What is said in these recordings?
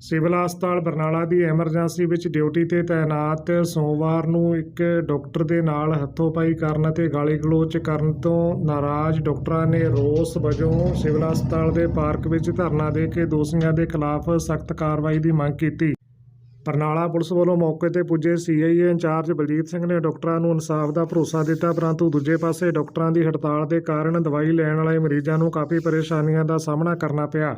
Civil ਹਸਪਤਾਲ ਬਰਨਾਲਾ ਦੀ emergency ਵਿੱਚ ਡਿਊਟੀ ਤੇ ਤਾਇਨਾਤ ਸੋਮਵਾਰ ਨੂੰ ਇੱਕ ਡਾਕਟਰ ਦੇ ਨਾਲ ਹੱਥੋਪਾਈ ਕਰਨ ਅਤੇ ਗਾਲੀ ਗਲੋਚ ਕਰਨ ਤੋਂ ਨਾਰਾਜ਼ ਡਾਕਟਰਾਂ ਨੇ ਰੋਸ ਵਜੋਂ ਸਿਵਲ ਹਸਪਤਾਲ ਦੇ ਪਾਰਕ ਵਿੱਚ ਧਰਨਾ ਦੇ ਕੇ ਦੋਸ਼ੀਆਂ ਦੇ ਖਿਲਾਫ ਸਖਤ ਕਾਰਵਾਈ ਦੀ ਮੰਗ ਕੀਤੀ। ਬਰਨਾਲਾ ਪੁਲਿਸ ਵੱਲੋਂ ਮੌਕੇ ਤੇ ਪੁੱਜੇ ਸੀਆਈਏ ਇੰਚਾਰਜ ਬਲਜੀਤ ਸਿੰਘ ਨੇ ਡਾਕਟਰਾਂ ਨੂੰ ਇਨਸਾਫ ਦਾ ਭਰੋਸਾ ਦਿੱਤਾ, ਪਰੰਤੂ ਦੂਜੇ ਪਾਸੇ ਡਾਕਟਰਾਂ ਦੀ ਹੜਤਾਲ ਦੇ ਕਾਰਨ ਦਵਾਈ ਲੈਣ ਵਾਲੇ ਮਰੀਜ਼ਾਂ ਨੂੰ ਕਾਫੀ ਪਰੇਸ਼ਾਨੀਆਂ ਦਾ ਸਾਹਮਣਾ ਕਰਨਾ ਪਿਆ।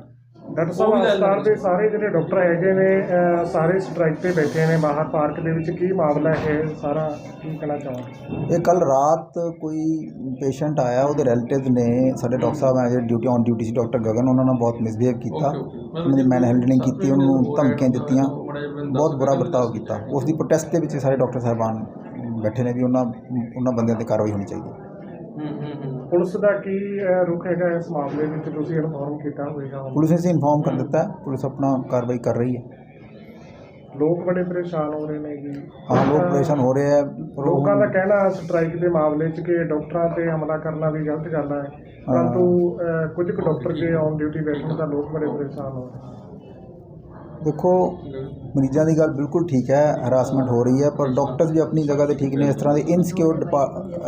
ਡਾਕਟਰ ਸਾਹਿਬ ਹਸਪਤਾਲ ਦੇ ਸਾਰੇ ਜਿਹੜੇ ਡਾਕਟਰ ਹੈਗੇ ਨੇ ਅਹ, ਸਾਰੇ ਸਟ੍ਰਾਈਕ ਤੇ ਬੈਠੇ ਨੇ ਬਾਹਰ ਪਾਰਕ ਦੇ ਵਿੱਚ ਕੀ ਮਾਮਲਾ ਹੈ? ਇਹ ਸਾਰਾ ਕੀ ਕਹਿਣਾ ਚਾਹੁੰਦੇ ਇਹ ਕੱਲ ਰਾਤ ਕੋਈ ਪੇਸ਼ੈਂਟ ਆਇਆ ਉਹਦੇ ਰਿਲੇਟਿਵ ਨੇ ਸਾਡੇ ਡਾਕਟਰ ਸਾਹਿਬ ਆ ਜਿਹੜੇ ਡਿਊਟੀ ਔਨ ਡਿਊਟੀ ਸੀ ਡਾਕਟਰ ਗਗਨ ਉਹਨਾਂ ਨਾਲ ਬਹੁਤ ਮਿਸਬੀਹੇਵ ਕੀਤਾ। ਉਹਨਾਂ ਦੀ ਮੈਨ ਹੈਂਡਲਿੰਗ ਕੀਤੀ ਉਹਨੂੰ ਧਮਕੀਆਂ ਦਿੱਤੀਆਂ। ਬਹੁਤ ਬੁਰਾ ਵਰਤਾਓ ਕੀਤਾ। ਉਸ ਦੀ ਪ੍ਰੋਟੈਸਟ ਦੇ ਵਿੱਚ ਸਾਰੇ ਡਾਕਟਰ ਸਾਹਿਬਾਨ ਬੈਠੇ ਨੇ ਵੀ ਉਹਨਾਂ ਉਹਨਾਂ ਬੰਦਿਆਂ ਤੇ ਕਾਰਵਾਈ ਹੋਣੀ ਚਾਹੀਦੀ। ਹੈ ਪੁਲਿਸ ਦਾ ਕੀ ਅਹ, ਰੁਖ ਹੈਗਾ ਇਸ ਮਾਮਲੇ ਵਿੱਚ? ਤੁਸੀਂ ਇਨਫੋਰਮ ਕੀਤਾ ਹੋਵੇਗਾ ਪੁਲਿਸ ਨੇ ਇਨਫੋਰਮ ਕਰ ਦਿੱਤਾ ਹੈ, ਪੁਲਿਸ ਆਪਣਾ ਕਾਰਵਾਈ ਕਰ ਰਹੀ ਹੈ। ਲੋਕ ਬੜੇ ਪਰੇਸ਼ਾਨ ਹੋ ਰਹੇ ਨੇ ਜੀ। ਹਾਂ ਲੋਕ ਪਰੇਸ਼ਾਨ ਹੋ ਰਹੇ ਹੈ ਪਰ ਉਹ- ਲੋਕਾਂ ਦਾ ਕਹਿਣਾ ਸਟ੍ਰਾਈਕ ਦੇ ਮਾਮਲੇ 'ਚ ਕਿ ਡਾਕਟਰਾਂ ਤੇ ਹਮਲਾ ਕਰਨਾ ਵੀ ਗਲਤ ਗੱਲ ਹੈ। ਪਰੰਤੂ ਅਹ, ਕੁਝ ਕੁ ਡਾਕਟਰ ਜੇ ਔਨ ਡਿਊਟੀ ਬੈਠਣ ਤਾਂ ਲੋਕ ਬੜੇ ਪਰੇਸ਼ਾਨ ਹੋ ਰਹੇ ਨੇ। ਦੇਖੋ, ਮਰੀਜ਼ਾਂ ਦੀ ਗੱਲ ਬਿਲਕੁਲ ਠੀਕ ਹੈ, ਹਰਾਸਮੈਂਟ ਹੋ ਰਹੀ ਹੈ, ਪਰ ਡਾਕਟਰਸ ਵੀ ਆਪਣੀ ਜਗ੍ਹਾ ਤੇ ਠੀਕ ਨੇ, ਇਸ ਤਰ੍ਹਾਂ ਦੇ ਇਨਸਿਕਿਉਰ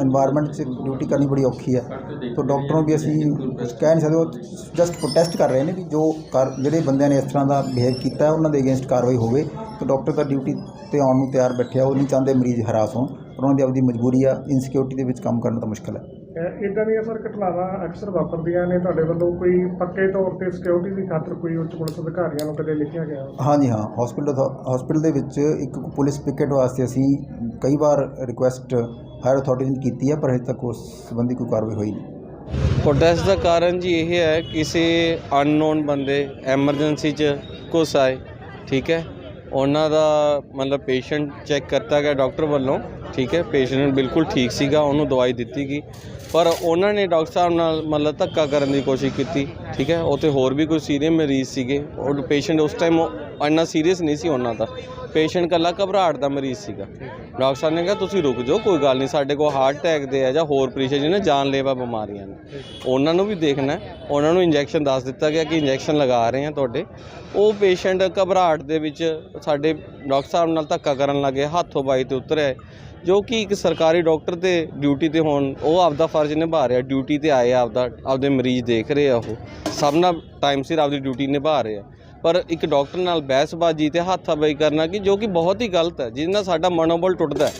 এনवायरमेंट 'ਚ ਡਿਊਟੀ ਕਰਨੀ ਬੜੀ ਔਖੀ ਹੈ। ਤੋਂ ਡਾਕਟਰਾਂ ਵੀ ਅਸੀਂ ਕਹਿ ਨਹੀਂ ਸਕਦੇ ਜਸਟ ਪ੍ਰੋਟੈਸਟ ਕਰ ਰਹੇ ਨੇ ਕਿ ਜੋ ਜਿਹੜੇ ਬੰਦਿਆਂ ਨੇ ਇਸ ਤਰ੍ਹਾਂ ਦਾ ਬਿਹੇਵ ਕੀਤਾ, ਉਹਨਾਂ ਦੇ ਅਗੇਂਸਟ ਕਾਰਵਾਈ ਹੋਵੇ। ਤਾਂ ਡਾਕਟਰ ਤਾਂ ਡਿਊਟੀ ਤੇ ਆਉਣ ਨੂੰ ਤਿਆਰ ਬੈਠਿਆ ਉਹ ਨਹੀਂ ਚਾਹੁੰਦੇ ਮਰੀਜ਼ ਹਰਾਸ ਹੋਣ, ਪਰ ਉਹਨਾਂ ਦੀ ਆਪਦੀ ਮਜਬੂਰੀ ਆ ਇਨਸਿਕਿਉਰਿਟੀ ਦੇ ਵਿੱਚ ਕੰਮ ਕਰਨਾ ਤਾਂ ਮੁਸ਼ਕਲ ਹੈ। ਇਦਾਂ ਦੀਆਂ ਸਰ ਘਟਨਾਵਾਂ ਅਕਸਰ ਵਾਪਰਦੀਆਂ ਨੇ ਤੁਹਾਡੇ ਵੱਲੋਂ ਕੋਈ ਪੱਕੇ ਤੌਰ ਤੇ ਸਿਕਿਉਰਿਟੀ ਦੀ ਖਾਤਰ ਕੋਈ ਉੱਚ ਪੁਲਿਸ ਅਧਿਕਾਰੀਆਂ ਨੂੰ ਕਦੇ ਲਿਖਿਆ ਗਿਆ? ਹਾਂਜੀ ਹਾਂ ਹਸਪੀਟਲ ਹਸਪੀਟਲ ਦੇ ਵਿੱਚ ਇੱਕ ਪੁਲਿਸ ਪਿਕਟ ਵਾਸਤੇ ਅਸੀਂ ਕਈ ਵਾਰ ਰਿਕੁਐਸਟ ਹਾਇਰ ਅਥਾਰਟੀ ਨੂੰ ਕੀਤੀ ਹੈ ਪਰ ਹਜੇ ਤੱਕ ਉਸ ਸੰਬੰਧੀ ਕੋਈ ਕਾਰਵਾਈ ਹੋਈ ਨਹੀਂ। ਪ੍ਰੋਟੈਸਟ ਦਾ ਕਾਰਨ ਜੀ ਇਹ ਹੈ ਕਿਸੇ ਅਨਨੋਨ ਬੰਦੇ ਐਮਰਜੈਂਸੀ 'ਚ ਘੁਸ ਆਏ ਠੀਕ ਹੈ? ਉਹਨਾਂ ਦਾ ਮਤਲਬ ਪੇਸ਼ੈਂਟ ਚੈੱਕ ਕਰਤਾ ਗਿਆ ਡਾਕਟਰ ਵੱਲੋਂ ਠੀਕ ਹੈ? ਪੇਸ਼ੈਂਟ ਬਿਲਕੁਲ ਠੀਕ ਸੀਗਾ ਉਹਨੂੰ ਦਵਾਈ ਦਿੱਤੀ ਗਈ। ਪਰ ਉਹਨਾਂ ਨੇ ਡਾਕਟਰ ਸਾਹਿਬ ਨਾਲ ਮਤਲਬ ਧੱਕਾ ਕਰਨ ਦੀ ਕੋਸ਼ਿਸ਼ ਕੀਤੀ, ਠੀਕ ਹੈ? ਉੱਥੇ ਹੋਰ ਵੀ ਕੋਈ ਸੀਰੀਅਸ ਮਰੀਜ਼ ਸੀਗੇ। ਉਹ ਪੇਸ਼ੈਂਟ ਉਸ ਟਾਈਮ ਇੰਨਾ ਸੀਰੀਅਸ ਨਹੀਂ ਸੀ ਉਹਨਾਂ ਦਾ। ਪੇਸ਼ੈਂਟ ਕੱਲਾ ਘਬਰਾਹਟ ਦਾ ਮਰੀਜ਼ ਸੀਗਾ। ਡਾਕਟਰ ਸਾਹਿਬ ਨੇ ਕਿਹਾ, ਤੁਸੀਂ ਰੁਕ ਜਾਓ, ਕੋਈ ਗੱਲ ਨਹੀਂ, ਸਾਡੇ ਕੋਲ ਹਾਰਟ ਅਟੈਕ ਦੇ ਆ ਜਾਂ ਹੋਰ ਪ੍ਰੀਸ਼ਰ ਜਿਹਨੇ ਜਾਨਲੇਵਾ ਬਿਮਾਰੀਆਂ ਨੇ। ਉਹਨਾਂ ਨੂੰ ਵੀ ਦੇਖਣਾ ਉਹਨਾਂ ਨੂੰ ਇੰਜੈਕਸ਼ਨ ਦੱਸ ਦਿੱਤਾ ਗਿਆ ਕਿ ਇੰਜੈਕਸ਼ਨ ਲਗਾ ਰਹੇ ਆ ਤੁਹਾਡੇ। ਉਹ ਪੇਸ਼ੈਂਟ ਘਬਰਾਹਟ ਦੇ ਵਿੱਚ ਸਾਡੇ ਡਾਕਟਰ ਸਾਹਿਬ ਨਾਲ ਧੱਕਾ ਕਰਨ ਲੱਗੇ, ਹੱਥੋਂ ਬਾਈ ਤੇ ਉਤਰਿਆ। ਜੋ ਕਿ ਇੱਕ ਸਰਕਾਰੀ ਡਾਕਟਰ ਤੇ ਡਿਊਟੀ ਤੇ ਹੋਣ, ਉਹ ਆਪਦਾ ਫਰਜ਼ ਨਿਭਾ ਰਿਹਾ ਡਿਊਟੀ ਤੇ ਆਏ ਆਪਦਾ ਆਪਦੇ ਮਰੀਜ਼ ਦੇਖ ਰਹੇ ਆ ਉਹ। ਸਭ ਨਾਲ ਟਾਈਮ ਸਿਰ ਆਪਦੀ ਡਿਊਟੀ ਨਿਭਾ ਰਹੇ ਆ। ਪਰ ਇੱਕ ਡਾਕਟਰ ਨਾਲ ਬਹਿਸਬਾਜ਼ੀ ਤੇ ਹੱਥਾਬਾਈ ਕਰਨਾ ਕਿ ਜੋ ਕਿ ਬਹੁਤ ਹੀ ਗਲਤ ਹੈ ਜਿਹਦੇ ਨਾਲ ਸਾਡਾ ਮਨੋਬਲ ਟੁੱਟਦਾ ਹੈ।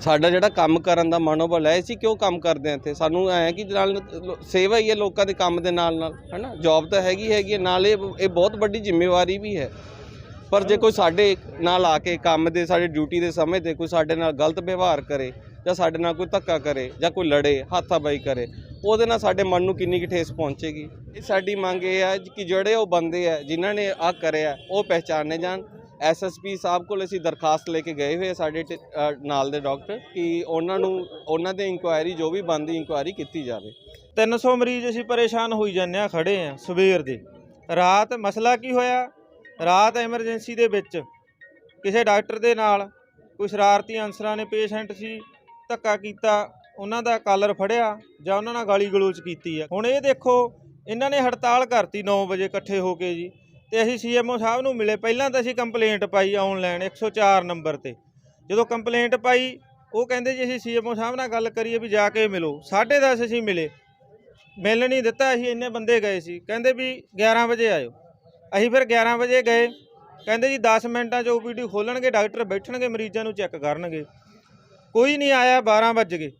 ਸਾਡਾ ਜਿਹੜਾ ਕੰਮ ਕਰਨ ਦਾ ਮਨੋਬਲ ਹੈ ਅਸੀਂ ਕਿਉਂ ਕੰਮ ਕਰਦੇ ਹਾਂ ਇੱਥੇ? ਸਾਨੂੰ ਐ ਕਿ ਨਾਲ ਸੇਵਾ ਹੀ ਹੈ ਲੋਕਾਂ ਦੇ ਕੰਮ ਦੇ ਨਾਲ ਨਾਲ ਹੈਨਾ? ਜੌਬ ਤਾਂ ਹੈਗੀ ਹੈਗੀ ਹੈ, ਨਾਲ ਇਹ ਇਹ ਬਹੁਤ ਵੱਡੀ ਜ਼ਿੰਮੇਵਾਰੀ ਵੀ ਹੈ। ਪਰ ਜੇ ਕੋਈ ਸਾਡੇ ਨਾਲ ਆ ਕੇ ਕੰਮ ਦੇ ਸਾਡੇ ਡਿਊਟੀ ਦੇ ਸਮੇਂ ਤੇ ਕੋਈ ਸਾਡੇ ਨਾਲ ਗਲਤ ਵਿਵਹਾਰ ਕਰੇ ਜਾਂ ਸਾਡੇ ਨਾਲ ਕੋਈ ਧੱਕਾ ਕਰੇ ਜਾਂ ਕੋਈ ਲੜੇ ਹੱਥਾਬਾਈ ਕਰੇ ਉਹਦੇ ਨਾਲ ਸਾਡੇ ਮਨ ਨੂੰ ਕਿੰਨੀ ਕੁ ਠੇਸ ਪਹੁੰਚੇਗੀ? ਇਹ ਸਾਡੀ ਮੰਗ ਇਹ ਹੈ ਕਿ ਜਿਹੜੇ ਉਹ ਬੰਦੇ ਆ, ਜਿਨ੍ਹਾਂ ਨੇ ਆ ਕਰਿਆ, ਉਹ ਪਹਿਚਾਨੇ ਜਾਣ। ਐਸਐਸਪੀ ਸਾਹਿਬ ਕੋਲ ਅਸੀਂ ਦਰਖਾਸਤ ਲੈ ਕੇ ਗਏ ਹੋਏ ਆ ਸਾਡੇ ਟ- ਨਾਲ ਦੇ ਡਾਕਟਰ ਕਿ ਉਹਨਾਂ ਨੂੰ, ਉਹਨਾਂ ਦੇ ਇਨਕੁਆਇਰੀ, ਜੋ ਵੀ ਬਣਦੀ ਇਨਕੁਆਇਰੀ ਕੀਤੀ ਜਾਵੇ। 300 ਮਰੀਜ਼ ਅਸੀਂ ਪਰੇਸ਼ਾਨ ਹੋਈ ਜਾਂਦੇ ਆ, ਖੜੇ ਆ ਸਵੇਰ ਦੇ। ਰਾਤ ਮਸਲਾ ਕੀ ਹੋਇਆ? ਰਾਤ ਐਮਰਜੈਂਸੀ ਦੇ ਵਿੱਚ ਕਿਸੇ ਡਾਕਟਰ ਦੇ ਨਾਲ ਕੋਈ ਸ਼ਰਾਰਤੀ ਅਨਸਰਾਂ ਨੇ ਪੇਸ਼ੈਂਟ ਸੀ, ਧੱਕਾ ਕੀਤਾ ਉਹਨਾਂ ਦਾ ਕਾਲਰ ਫੜਿਆ ਜਾਂ ਉਹਨਾਂ ਨਾਲ ਗਾਲੀ ਗਲੋਚ ਕੀਤੀ ਆ। ਹੁਣ ਇਹ ਦੇਖੋ, ਇਹਨਾਂ ਨੇ ਹੜਤਾਲ ਕਰਤੀ 9 ਵਜੇ ਇਕੱਠੇ ਹੋ ਕੇ ਜੀ। ਤੇ ਅਸੀਂ ਸੀਐਮਓ ਸਾਹਿਬ ਨੂੰ ਮਿਲੇ। ਪਹਿਲਾਂ ਤਾਂ ਅਸੀਂ ਕੰਪਲੇਂਟ ਪਾਈ ਆਨਲਾਈਨ 104 ਨੰਬਰ ਤੇ। ਜਦੋਂ ਕੰਪਲੇਂਟ ਪਾਈ, ਉਹ ਕਹਿੰਦੇ ਜੀ ਅਸੀਂ ਸੀਐਮਓ ਸਾਹਿਬ ਨਾਲ ਗੱਲ ਕਰੀਏ ਵੀ ਜਾ ਕੇ ਮਿਲੋ। 10:30 ਅਸੀਂ ਮਿਲੇ। ਮਿਲ ਨਹੀਂ ਦਿੱਤਾ, ਅਸੀਂ ਇੰਨੇ ਬੰਦੇ ਗਏ ਸੀ। ਕਹਿੰਦੇ ਵੀ 11 ਵਜੇ ਆਇਓ। ਅਸੀਂ ਫਿਰ 11 ਵਜੇ ਗਏ। ਕਹਿੰਦੇ ਜੀ 10 ਮਿੰਟਾਂ 'ਚ ਓਪੀਡੀ ਖੋਲਣਗੇ, ਡਾਕਟਰ ਬੈਠਣਗੇ, ਮਰੀਜ਼ਾਂ ਨੂੰ ਚੈੱਕ ਕਰਨਗੇ। ਕੋਈ ਨਹੀਂ ਆਇਆ 12 ਵੱਜ ਗਏ।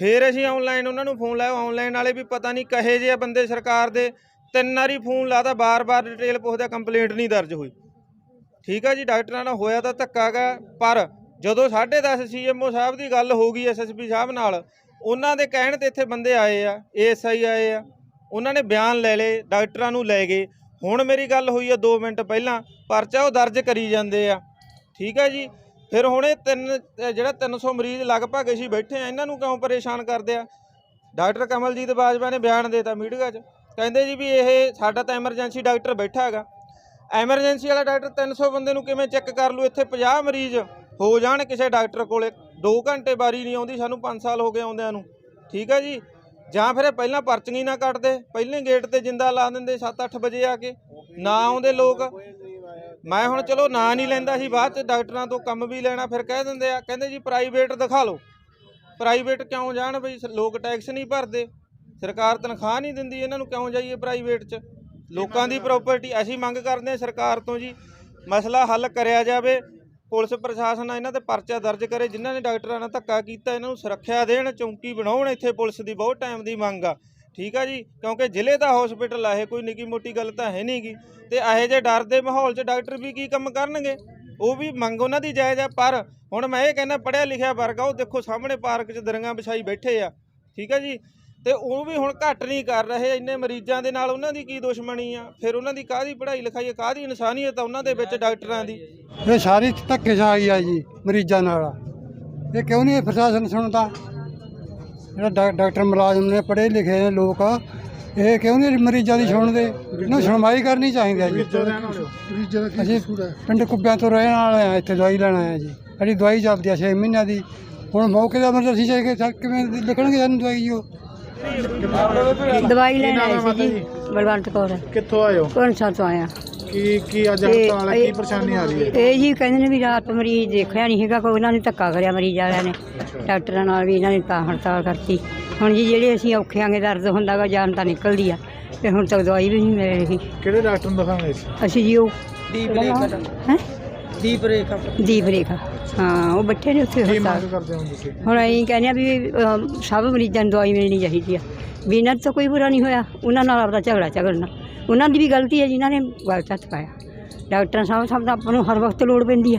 ਫਿਰ ਅਸੀਂ ਆਨਲਾਈਨ ਉਹਨਾਂ ਨੂੰ ਫੋਨ ਲਾਇਆ। ਆਨਲਾਈਨ ਵਾਲੇ ਵੀ ਪਤਾ ਨਹੀਂ ਕਹੇ ਜੇ ਆ ਬੰਦੇ ਸਰਕਾਰ ਦੇ। ਤਿੰਨ ਵਾਰੀ ਫੋਨ ਲਾਤਾ, ਬਾਰ-ਬਾਰ ਡਿਟੇਲ ਪੁੱਛਦਾ ਕੰਪਲੇਂਟ ਨਹੀਂ ਦਰਜ ਹੋਈ। ਠੀਕ ਆ ਜੀ, ਡਾਕਟਰਾਂ ਨਾਲ ਹੋਇਆ ਤਾਂ ਧੱਕਾ ਗਾ, ਪਰ ਜਦੋਂ 10:30 ਸੀਐਮਓ ਸਾਹਿਬ ਦੀ ਗੱਲ ਹੋ ਗਈ ਐਸਐਸਪੀ ਸਾਹਿਬ ਨਾਲ, ਉਹਨਾਂ ਦੇ ਕਹਿਣ ਤੇ ਇੱਥੇ ਬੰਦੇ ਆਏ ਆ ਏਐਸਆਈ ਆਏ ਆ। ਉਹਨਾਂ ਨੇ ਬਿਆਨ ਲੈ ਲਏ, ਡਾਕਟਰਾਂ ਨੂੰ ਲੈ ਗਏ। ਹੁਣ ਮੇਰੀ ਗੱਲ ਹੋਈ ਆ 2 ਮਿੰਟ ਪਹਿਲਾਂ, ਪਰਚਾ ਉਹ ਦਰਜ ਕਰੀ ਜਾਂਦੇ ਆ। ਠੀਕ ਆ ਜੀ ਫਿਰ ਹੁਣ ਇਹ ਤਿੰਨ ਇਹ ਜਿਹੜਾ 300 ਮਰੀਜ਼ ਲਗਭਗ ਅਸੀਂ ਬੈਠੇ ਆ ਇਹਨਾਂ ਨੂੰ ਕਿਉਂ ਪਰੇਸ਼ਾਨ ਕਰਦੇ ਆ? ਡਾਕਟਰ ਕਮਲਜੀਤ ਬਾਜਵਾ ਨੇ ਬਿਆਨ ਦੇਤਾ ਮੀਡੀਆ 'ਚ। ਕਹਿੰਦੇ ਜੀ ਵੀ ਇਹ ਸਾਡਾ ਤਾਂ ਐਮਰਜੈਂਸੀ ਡਾਕਟਰ ਬੈਠਾ ਹੈਗਾ। ਐਮਰਜੈਂਸੀ ਵਾਲਾ ਡਾਕਟਰ 300 ਬੰਦੇ ਨੂੰ ਕਿਵੇਂ ਚੈੱਕ ਕਰ ਲੂ ਇੱਥੇ 50 ਮਰੀਜ਼ ਹੋ ਜਾਣ ਕਿਸੇ ਡਾਕਟਰ ਕੋਲੇ। 2 ਘੰਟੇ ਵਾਰੀ ਨਹੀਂ ਆਉਂਦੀ, ਸਾਨੂੰ 5 ਸਾਲ ਹੋ ਗਏ ਆਉਂਦਿਆਂ ਨੂੰ। ਠੀਕ ਹੈ ਜੀ? ਜਾਂ ਫਿਰ ਪਹਿਲਾਂ ਪਰਚੀਆਂ ਹੀ ਨਾ ਕੱਟਦੇ, ਪਹਿਲੇ ਗੇਟ ਤੇ ਜਿੰਦਾ ਲਾ ਦਿੰਦੇ 7-8 ਵਜੇ ਆ ਕੇ ਨਾ ਆਉਂਦੇ ਲੋਕ। ਮੈਂ ਹੁਣ ਚਲੋ ਨਾਂ ਨਹੀਂ ਲੈਂਦਾ ਸੀ, ਬਾਅਦ ਚ ਡਾਕਟਰਾਂ ਤੋਂ ਕੰਮ ਵੀ ਲੈਣਾ, ਫਿਰ ਕਹਿ ਦਿੰਦੇ ਆ, ਕਹਿੰਦੇ ਜੀ ਪ੍ਰਾਈਵੇਟ ਦਿਖਾ ਲਓ। ਪ੍ਰਾਈਵੇਟ ਕਿਉਂ ਜਾਣ ਬਈ? ਸ- ਲੋਕ ਟੈਕਸ ਨਹੀਂ ਭਰਦੇ। ਸਰਕਾਰ ਤਨਖਾਹ ਨਹੀਂ ਦਿੰਦੀ, ਇਹਨਾਂ ਨੂੰ ਕਿਉਂ ਜਾਈਏ ਪ੍ਰਾਈਵੇਟ 'ਚ? ਲੋਕਾਂ ਦੀ ਪ੍ਰਾਪਰਟੀ ਅਸੀਂ ਮੰਗ ਕਰਦੇ ਹਾਂ ਸਰਕਾਰ ਤੋਂ ਜੀ, ਮਸਲਾ ਹੱਲ ਕਰਿਆ ਜਾਵੇ। ਪੁਲਿਸ ਪ੍ਰਸ਼ਾਸਨ ਇਹਨਾਂ ਤੇ ਪਰਚਾ ਦਰਜ ਕਰੇ। ਜਿਨ੍ਹਾਂ ਨੇ ਡਾਕਟਰਾਂ ਨਾਲ ਧੱਕਾ ਕੀਤਾ, ਇਹਨਾਂ ਨੂੰ ਸੁਰੱਖਿਆ ਦੇਣ, ਚੌਂਕੀ ਬਣਾਉਣ, ਇੱਥੇ ਪੁਲਿਸ ਦੀ ਬਹੁਤ ਟਾਈਮ ਦੀ ਮੰਗ ਆ। ਠੀਕ ਆ ਜੀ? ਕਿਉਂਕਿ ਜ਼ਿਲ੍ਹੇ ਦਾ ਹਸਪੀਟਲ ਆ, ਇਹ ਕੋਈ ਨਿੱਕੀ ਮੋਟੀ ਗੱਲ ਤਾਂ ਹੈ ਨਹੀਂਗੀ ਤੇ ਇਹੋ ਜਿਹੇ ਡਰ ਦੇ ਮਾਹੌਲ 'ਚ ਡਾਕਟਰ ਵੀ ਕੀ ਕੰਮ ਕਰਨਗੇ? ਉਹ ਵੀ ਮੰਗ ਉਹਨਾਂ ਦੀ ਜਾਇਜ਼ ਆ, ਪਰ ਹੁਣ ਮੈਂ ਇਹ ਕਹਿੰਦਾ ਪੜਿਆ ਲਿਖਿਆ ਵਰਗ ਆ, ਉਹ ਦੇਖੋ ਸਾਹਮਣੇ ਪਾਰਕ 'ਚ ਦਰੀਆਂ ਵਿਛਾਈ ਬੈਠੇ ਆ। ਠੀਕ ਆ ਜੀ? ਤੇ ਉਹ ਵੀ ਹੁਣ ਘੱਟ ਨਹੀਂ ਕਰ ਰਹੇ, ਇੰਨੇ ਮਰੀਜ਼ਾਂ ਦੇ ਨਾਲ ਉਹਨਾਂ ਦੀ ਕੀ ਦੁਸ਼ਮਣੀ ਆ? ਫਿਰ ਉਹਨਾਂ ਦੀ ਕਾਹਦੀ ਪੜ੍ਹਾਈ ਲਿਖਾਈ ਕਾਹਦੀ ਇਨਸਾਨੀਅਤ ਆ ਉਹਨਾਂ ਦੇ ਵਿੱਚ ਡਾਕਟਰਾਂ ਦੀ? ਇਹ ਸਾਰੀ ਧੱਕੇਸ਼ਾਹੀ ਆ ਜੀ, ਮਰੀਜ਼ਾਂ ਨਾਲ। ਇਹ ਕਿਉਂ ਨਹੀਂ ਪ੍ਰਸ਼ਾਸਨ ਸੁਣਦਾ? ਜਿਹੜਾ ਡਾ- ਡਾਕਟਰ ਮੁਲਾਜ਼ਮ ਨੇ ਪੜ੍ਹੇ ਲਿਖੇ ਨੇ ਲੋਕ ਇਹ ਕਿਉਂ ਨਹੀਂ ਮਰੀਜ਼ਾਂ ਦੀ ਸੁਣਦੇ? ਇਹਨੂੰ ਸੁਣਵਾਈ ਕਰਨੀ ਚਾਹੀਦੀ ਹੈ ਜੀ। ਅਸੀਂ ਪਿੰਡ ਕੁੱਬਿਆਂ ਤੋਂ ਰਹਿਣ ਵਾਲੇ ਆ ਇੱਥੇ ਦਵਾਈ ਲੈਣ ਆਏ ਆ ਜੀ। ਸਾਡੀ ਦਵਾਈ ਚੱਲਦੀ ਆ 6 ਮਹੀਨਿਆਂ ਦੀ। ਹੁਣ ਮੌਕੇ ਦਾ ਐਮਰਜੈਂਸੀ ਚਾਹੀਏ ਸਾ- ਕਿਵੇਂ ਲਿਖਣਗੇ ਸਾਨੂੰ ਦਵਾਈ ਜੀ ਉਹ? ਦਵਾਈ ਲੈਣ ਆਏ ਸੀ ਜੀ ਬਲਵੰਤ ਕੌਰ। ਕਿੱਥੋਂ ਆਏ ਹੋ? ਕੋਨਸਾ ਤੋਂ ਆਇਆ ਕੀ ਕੀ ਅੱਜ ਹਸਪਤਾਲ ਹੈ ਕੀ ਇਹ- ਪਰੇਸ਼ਾਨੀ ਆ ਰਹੀ ਹੈ? ਇਹ ਜੀ ਕਹਿੰਦੇ ਨੇ ਵੀ ਰਾਤ ਮਰੀਜ਼ ਦੇਖਿਆ ਨਹੀਂ ਹੈਗਾ ਕੋਈ ਉਹਨਾਂ ਨੇ ਧੱਕਾ ਕਰਿਆ ਮਰੀਜ਼ ਵਾਲਿਆਂ ਨੇ। ਡਾਕਟਰਾਂ ਨਾਲ ਵੀ ਇਹਨਾਂ ਨੇ ਤਾਂ ਹੜਤਾਲ ਕਰਤੀ। ਹੁਣ ਜੀ ਜਿਹੜੇ ਅਸੀਂ ਔਖੇ ਆਂਗੇ ਦਰਦ ਹੁੰਦਾ ਗਾ ਜਾਨ ਤਾਂ ਨਿਕਲਦੀ ਆ ਤੇ ਹੁਣ ਤੱਕ ਦਵਾਈ ਵੀ ਨਹੀਂ ਮਿਲ ਰਹੀ। ਕਿਹੜੇ ਡਾਕਟਰ ਨੂੰ ਦਿਖਾਉਣੇ ਸੀ? ਅਸੀਂ ਜੀ ਉਹ ਦੀਪ ਰੇਖਾ। ਹੈ? ਦੀਪ ਰੇਖਾ। ਦੀਪ ਰੇਖਾ। ਹਾਂ ਉਹ ਬੱਠੇ ਨੇ ਉੱਥੇ ਕੀ ਹੜਤਾਲ ਮੰਗ ਕਰਦੇ ਹੋ ਤੁਸੀਂ? ਹੁਣ ਅਸੀਂ ਕਹਿੰਦੇ ਆ ਵੀ ਅਮ, ਸਭ ਮਰੀਜ਼ਾਂ ਨੂੰ ਦਵਾਈ ਮਿਲਣੀ ਚਾਹੀਦੀ ਆ। ਵੀ ਇਹਨਾਂ 'ਚ ਤਾਂ ਕੋਈ ਬੁਰਾ ਨਹੀਂ ਹੋਇਆ ਉਹਨਾਂ ਨਾਲ ਆਪਦਾ ਝਗੜਾ ਝਗੜਨਾ। ਉਹਨਾਂ ਦੀ ਵੀ ਗਲਤੀ ਹੈ ਜਿਨ੍ਹਾਂ ਨੇ ਗਲਤ ਹੱਥ ਪਾਇਆ। ਡਾਕਟਰਾਂ ਸਾਹਿਬ, ਸਭ ਦਾ ਆਪਾਂ ਨੂੰ ਹਰ ਵਕਤ ਲੋੜ ਪੈਂਦੀ ਆ।